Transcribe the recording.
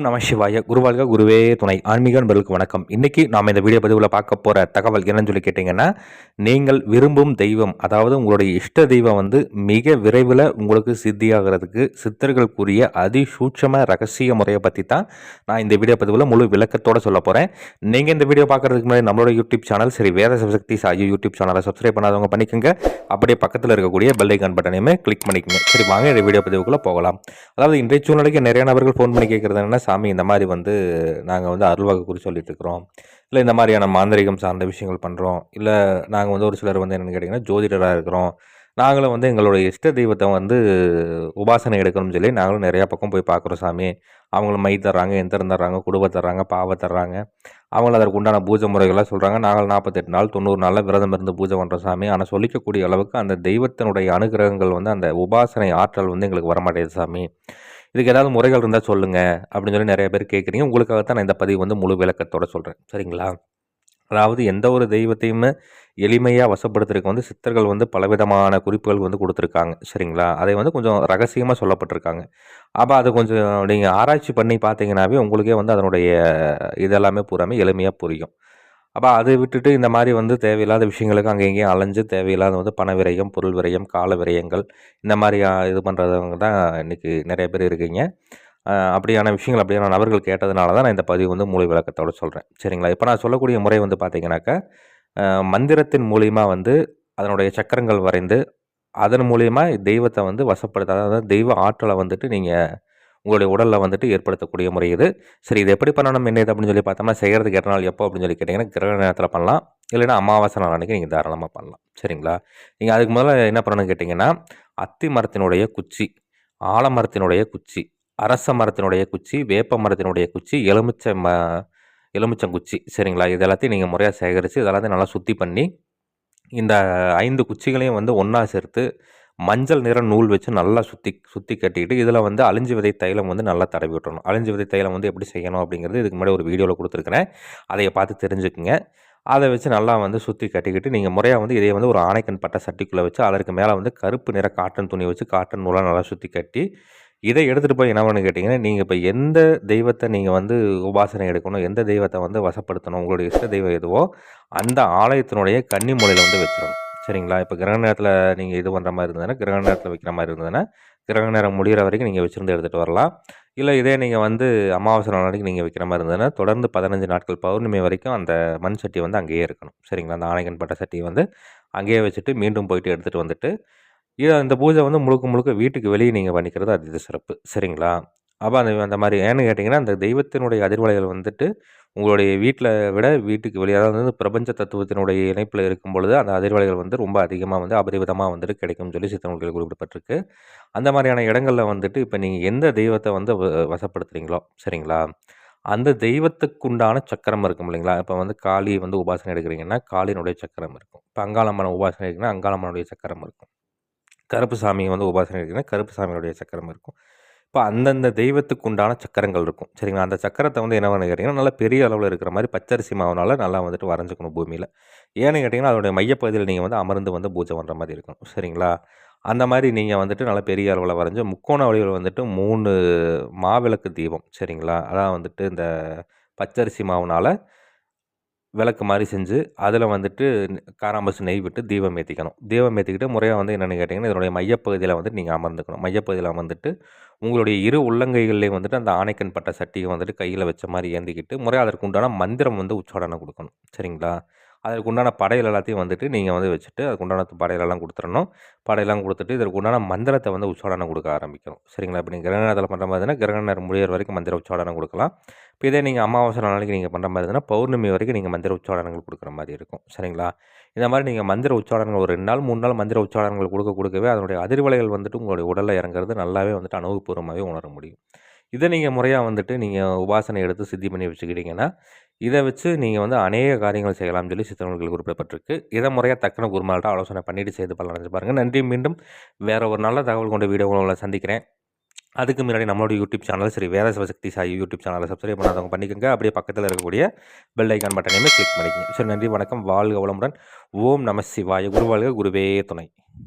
ஓம் நம சிவாய. குருவாழ்க குருவே துணை ஆன்மீக நண்பர்களுக்கு வணக்கம். இன்றைக்கி நாம் இந்த வீடியோ பதிவில் பார்க்க போகிற தகவல் என்னன்னு சொல்லி கேட்டிங்கன்னா நீங்கள் விரும்பும் தெய்வம் அதாவது உங்களுடைய இஷ்ட தெய்வம் வந்து மிக விரைவில் உங்களுக்கு சித்தியாகிறதுக்கு சித்தர்கள் கூறிய அதிசூட்சம ரகசிய முறையை பற்றி தான் நான் இந்த வீடியோ பதிவில் முழு விளக்கத்தோடு சொல்ல போகிறேன் நீங்கள் இந்த வீடியோ பார்க்குறதுக்கு முன்னாடி நம்மளோட யூடியூப் சேனல் சரி வேத சிவசக்தி சாயி யூடியூப் சேனலை சப்ஸ்கிரைப் பண்ணாதவங்க பண்ணிக்கோங்க. அப்படியே பக்கத்தில் இருக்கக்கூடிய பெல் ஐக்கான் பட்டனையுமே கிளிக் பண்ணிக்கோங்க. சரி வாங்க இந்த வீடியோ பதிவுக்குள்ளே போகலாம். அதாவது இன்றைய சூழ்நிலைக்கு நிறைய நபர்கள் ஃபோன் பண்ணி கேட்குறது என்னன்னா சாமி இந்த மாதிரி வந்து நாங்கள் வந்து அருள்வாக்கு குறி சொல்லிட்டுருக்குறோம். இல்லை இந்த மாதிரியான மாந்திரிகம் சார்ந்த விஷயங்கள் பண்ணுறோம் இல்லை நாங்கள் வந்து ஒரு சிலர் வந்து என்னென்னு கேட்டிங்கன்னா ஜோதிடராக இருக்கிறோம். நாங்களும் வந்து எங்களுடைய இஷ்ட தெய்வத்தை வந்து உபாசனை எடுக்கணும்னு சொல்லி நாங்களும் நிறையா பக்கம் போய் பார்க்குறோம் சாமி. அவங்களும் மை தர்றாங்க எந்திரம் தர்றாங்க குடும்ப தர்றாங்க பாவை தர்றாங்க. அவங்களும் அதற்கு உண்டான பூஜை முறைகள்லாம் சொல்கிறாங்க நாங்கள் நாற்பத்தெட்டு நாள் தொண்ணூறு நாளில் விரதம் இருந்து பூஜை பண்ணுறோம் சாமி. ஆனால் சொல்லிக்கக்கூடிய அளவுக்கு அந்த தெய்வத்தினுடைய அனுகிரகங்கள் வந்து அந்த உபாசனை ஆற்றல் வந்து எங்களுக்கு வரமாட்டேது சாமி. இதுக்கு ஏதாவது முறைகள் இருந்தால் சொல்லுங்கள் அப்படின்னு சொல்லி நிறைய பேர் கேட்குறீங்க உங்களுக்காகத்தான் நான் இந்த பதிவு வந்து முழு விளக்கத்தோட சொல்கிறேன் சரிங்களா? அதாவது எந்த ஒரு தெய்வத்தையுமே எளிமையாக வசப்படுத்துறதுக்கு வந்து சித்தர்கள் வந்து பலவிதமான குறிப்புகள் வந்து கொடுத்துருக்காங்க. சரிங்களா? அதை வந்து கொஞ்சம் ரகசியமாக சொல்லப்பட்டிருக்காங்க. அப்போ அதை கொஞ்சம் நீங்கள் ஆராய்ச்சி பண்ணி பார்த்தீங்கன்னாவே உங்களுக்கே வந்து அதனுடைய இதெல்லாமே பூராமே எளிமையாக புரியும். அப்போ அதை விட்டுட்டு இந்த மாதிரி வந்து தேவையில்லாத விஷயங்களுக்கு அங்கே இங்கேயும் அலைஞ்சு தேவையில்லாத வந்து பண விரயம் பொருள் விரயம் கால விரயங்கள் இந்த மாதிரி இது பண்ணுறவங்க தான் இன்றைக்கி நிறைய பேர் இருக்கீங்க. அப்படியான விஷயங்கள் அப்படியான நபர்கள் கேட்டதுனால தான் நான் இந்த பதிவு வந்து மூளை விளக்கத்தோடு சொல்கிறேன் சரிங்களா? இப்போ நான் சொல்லக்கூடிய முறை வந்து பார்த்தீங்கன்னாக்கா மந்திரத்தின் மூலிமா வந்து அதனுடைய சக்கரங்கள் வரைந்து அதன் மூலிமா தெய்வத்தை வந்து வசப்படுத்த அதாவது தெய்வ ஆற்றலை வந்துட்டு நீங்கள் உங்களுடைய உடலில் வந்துட்டு ஏற்படுத்தக்கூடிய முறை இது. சரி இது எப்படி பண்ணணும் என்ன இது அப்படின்னு சொல்லி பார்த்தோம்னா செய்கிறதுக்கு எட்டு நாள் எப்போ அப்படின்னு சொல்லி கேட்டிங்கன்னா கிரக நேரத்தில் பண்ணலாம். இல்லைன்னா அமாவாசை நாள் அன்றைக்கி நீங்கள் தாராளமாக பண்ணலாம். சரிங்களா? நீங்கள் அதுக்கு முதல்ல என்ன பண்ணணும்னு கேட்டிங்கன்னா அத்தி மரத்தினுடைய குச்சி ஆலமரத்தினுடைய குச்சி அரச மரத்தினுடைய குச்சி வேப்ப மரத்தினுடைய குச்சி எலுமிச்சை ம எலுமிச்சங்குச்சி சரிங்களா? இது எல்லாத்தையும் நீங்கள் முறையாக சேகரித்து இதெல்லாத்தையும் நல்லா சுத்தி பண்ணி இந்த ஐந்து குச்சிகளையும் வந்து ஒன்றா சேர்த்து மஞ்சள் நிற நூல் வச்சு நல்லா சுற்றி சுற்றி கட்டிக்கிட்டு இதில் வந்து அழிஞ்சு விதை தைலம் வந்து நல்லா தடவி விட்டுறணும். அழிஞ்சு விதை தைலம் வந்து எப்படி செய்யணும் அப்படிங்கிறது இதுக்கு முன்னாடி ஒரு வீடியோவில் கொடுத்துருக்குறேன். அதை பார்த்து தெரிஞ்சுக்குங்க. அதை வச்சு நல்லா வந்து சுற்றி கட்டிக்கிட்டு நீங்கள் முறையாக வந்து இதை வந்து ஒரு ஆணைக்கன் பட்ட சட்டிக்குள்ளே வச்சு அதற்கு மேலே வந்து கருப்பு நிற காட்டன் துணி வச்சு காட்டன் நூலாக நல்லா சுற்றி கட்டி இதை எடுத்துகிட்டு போய் என்ன பண்ணு கேட்டிங்கன்னா நீங்கள் இப்போ எந்த தெய்வத்தை நீங்கள் வந்து உபாசனை எடுக்கணும் எந்த தெய்வத்தை வந்து வசப்படுத்தணும் உங்களுடைய இஷ்ட தெய்வம் எதுவோ அந்த ஆலயத்தினுடைய கன்னி மூலையில் வந்து வச்சிடணும். சரிங்களா? இப்போ கிரக நேரத்தில் நீங்கள் இது பண்ணுற மாதிரி இருந்ததுன்னா கிரக நேரத்தில் வைக்கிற மாதிரி இருந்ததுன்னா கிரக நேரம் முடிகிற வரைக்கும் நீங்கள் வச்சுருந்து எடுத்துகிட்டு வரலாம். இல்லை இதே நீங்கள் வந்து அமாவாசை நாளைக்கு நீங்கள் வைக்கிற மாதிரி இருந்ததுன்னா தொடர்ந்து பதினஞ்சு நாட்கள் பௌர்ணமி வரைக்கும் அந்த மண் சட்டி வந்து அங்கேயே இருக்கணும். சரிங்களா? அந்த ஆணைகன் பட்ட சட்டியை வந்து அங்கேயே வச்சுட்டு மீண்டும் போயிட்டு எடுத்துகிட்டு வந்துட்டு இதை இந்த பூஜை வந்து முழுக்க முழுக்க வீட்டுக்கு வெளியே நீங்கள் பண்ணிக்கிறது அது இது சிறப்பு. சரிங்களா? அப்போ அந்த அந்த மாதிரி ஏன்னு கேட்டிங்கன்னா அந்த தெய்வத்தினுடைய அதிர்வலைகள் வந்துட்டு உங்களுடைய வீட்டில் விட வீட்டுக்கு வெளியே அதாவது வந்து பிரபஞ்ச தத்துவத்தினுடைய இணைப்பில் இருக்கும் பொழுது அந்த அதிர்வலைகள் வந்து ரொம்ப அதிகமாக வந்து அபரிவிதமாக வந்துட்டு கிடைக்கும்னு சொல்லி சித்தநூல்கள் குறிப்பிடப்பட்டிருக்கு. அந்த மாதிரியான இடங்களில் வந்துட்டு இப்போ நீங்கள் எந்த தெய்வத்தை வந்து வசப்படுத்துகிறீங்களோ சரிங்களா? அந்த தெய்வத்துக்குண்டான சக்கரம் இருக்கும் இல்லைங்களா? இப்போ வந்து காளி வந்து உபாசனை எடுக்கிறீங்கன்னா காளியினுடைய சக்கரம் இருக்கும். இப்போ அங்காளம்மன உபாசனை எடுக்கிறீங்கன்னா அங்காளம்மனுடைய சக்கரம் இருக்கும். கருப்பு சாமியை வந்து உபாசனை எடுக்கிறீங்கன்னா கருப்பு சாமியுடைய சக்கரம் இருக்கும். இப்போ அந்தந்த தெய்வத்துக்கு உண்டான சக்கரங்கள் இருக்கும். சரிங்களா? அந்த சக்கரத்தை வந்து என்ன பண்ண கேட்டிங்கன்னா நல்லா பெரிய அளவில் இருக்கிற மாதிரி பச்சரிசி மாவுனால் நல்லா வந்துட்டு வரைஞ்சிக்கணும் பூமியில். ஏன்னு கேட்டிங்கன்னா அதோடைய மையப்பகுதியில் நீங்கள் வந்து அமர்ந்து வந்து பூஜை பண்ணுற மாதிரி இருக்கும். சரிங்களா? அந்த மாதிரி நீங்கள் வந்துட்டு நல்லா பெரிய அளவில் வரைஞ்சி முக்கோண வழிவில் வந்துட்டு மூணு மாவிளக்கு தீபம். சரிங்களா? அதான் வந்துட்டு இந்த பச்சரிசி மாவுனால் விளக்கு மாதிரி செஞ்சு அதில் வந்துட்டு காராம்பசு நெய் விட்டு தீபம் ஏற்றிக்கணும் தீபம் ஏற்றிக்கிட்டு முறையாக வந்து என்னென்னு கேட்டிங்கன்னா இதனுடைய மையப்பகுதியில் வந்துட்டு நீங்கள் அமர்ந்துக்கணும். மையப்பகுதியில் அமர்ந்துட்டு உங்களுடைய இரு உள்ளங்கைகள்லேயும் வந்துட்டு அந்த ஆணைக்கன் பட்ட சட்டியை வந்துட்டு கையில் வச்ச மாதிரி ஏந்திக்கிட்டு முறையாக அதற்கு உண்டான மந்திரம் வந்து உச்சாடனம் கொடுக்கணும். சரிங்களா? அதற்கு உண்டான படையல் எல்லாத்தையும் வந்துட்டு நீங்கள் வந்து வச்சுட்டு அதுக்கு உண்டான படையலெல்லாம் கொடுத்துடணும் படையெல்லாம் கொடுத்துட்டு இதற்கு உண்டான மந்திரத்தை வந்து உச்சாடனம் கொடுக்க ஆரம்பிக்கணும். சரிங்களா? இப்போ நீங்கள் கிரக நேரத்தில் பண்ணுற மாதிரினா கிரக நேரம் முடியிற வரைக்கும் மந்திர உச்சாடனம் கொடுக்கலாம். இப்போ இதே நீங்கள் அமாவாசை நாளைக்கு நீங்கள் பண்ணுற மாதிரி இருந்தால் பௌர்ணமி வரைக்கும் நீங்கள் மந்திர உச்சாடனங்கள் கொடுக்குற மாதிரி இருக்கும். சரிங்களா? இந்த மாதிரி நீங்கள் மந்திர உச்சாடனங்கள் ஒரு ரெண்டு நாள் மூணு நாள் மந்திர உச்சாடனங்கள் கொடுக்க கொடுக்கவே அதனுடைய அதிர்வலைகள் வந்துட்டு உங்களுடைய உடலில் இறங்குறது நல்லாவே வந்துட்டு அனுபவபூர்வமாகவே உணர முடியும். இதை நீங்கள் முறையாக வந்துட்டு நீங்கள் உபாசனை எடுத்து சித்தி பண்ணி வச்சுக்கிட்டிங்கன்னா இதை வச்சு நீங்கள் வந்து அநேக காரியங்கள் செய்யலாம்னு சொல்லி சித்தனர்கள் குறிப்பிடப்பட்டிருக்கு. இதை முறையாக தக்கன குருமால்கிட்ட ஆலோசனை பண்ணிட்டு செய்து பலன் பாருங்கள் நன்றி. மீண்டும் வேறு ஒரு நல்ல தகவல் கொண்ட வீடியோ உங்களை சந்திக்கிறேன். அதுக்கு முன்னாடி நம்மளோட யூடியூப் சேனல் சரி வேற சிவசக்தி சாய் யூடியூப் சேனலை சப்ஸ்கிரைப் பண்ணாதவங்க பண்ணிக்கோங்க. அப்படியே பக்கத்தில் இருக்கக்கூடிய பெல் ஐக்கான் பட்டனையுமே கிளிக் பண்ணிக்கோங்க. சரி நன்றி வணக்கம். வாழ்க வளமுடன். ஓம் நம சிவாய. குருவாழ்க. குருவே துணை.